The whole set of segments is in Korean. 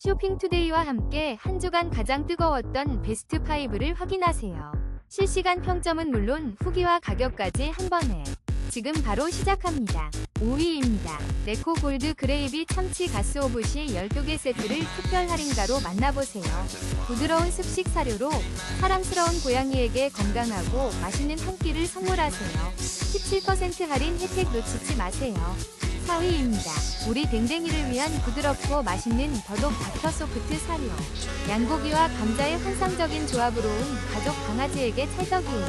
쇼핑투데이와 함께 한 주간 가장 뜨거웠던 베스트 5를 확인하세요. 실시간 평점은 물론 후기와 가격까지 한 번에 지금 바로 시작합니다. 5위입니다. 네코 골드 그레이비 참치 가스 오브시 12개 세트를 특별 할인가로 만나보세요. 부드러운 습식 사료로 사랑스러운 고양이에게 건강하고 맛있는 한 끼를 선물하세요. 17% 할인 혜택 놓치지 마세요. 4위입니다. 우리 댕댕이를 위한 부드럽고 맛있는 더독 닥터 소프트 사료. 양고기와 감자의 환상적인 조합으로 온 가족 강아지에게 찰떡이에요.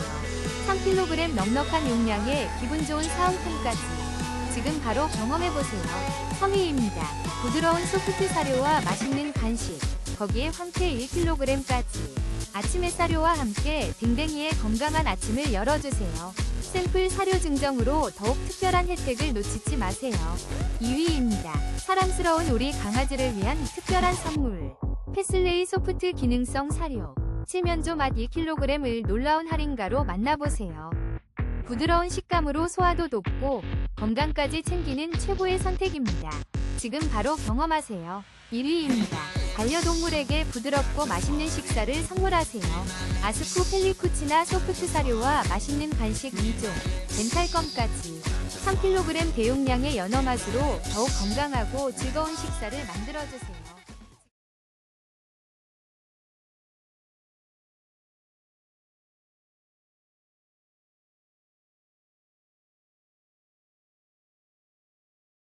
3kg 넉넉한 용량에 기분 좋은 사은품까지. 지금 바로 경험해보세요. 3위입니다. 부드러운 소프트 사료와 맛있는 간식. 거기에 황태 1kg까지. 아침 햇사료와 함께 댕댕이의 건강한 아침을 열어주세요. 샘플 사료 증정으로 더욱 특별한 혜택을 놓치지 마세요. 2위입니다. 사랑스러운 우리 강아지를 위한 특별한 선물. 패슬레이 소프트 기능성 사료. 칠면조 맛 2kg을 놀라운 할인가로 만나보세요. 부드러운 식감으로 소화도 돕고 건강까지 챙기는 최고의 선택입니다. 지금 바로 경험하세요. 1위입니다. 반려동물에게 부드럽고 맛있는 식사를 선물하세요. 아스쿠 펠리쿠치나 소프트 사료와 맛있는 간식 2종, 덴탈껌까지 3kg 대용량의 연어 맛으로 더욱 건강하고 즐거운 식사를 만들어주세요.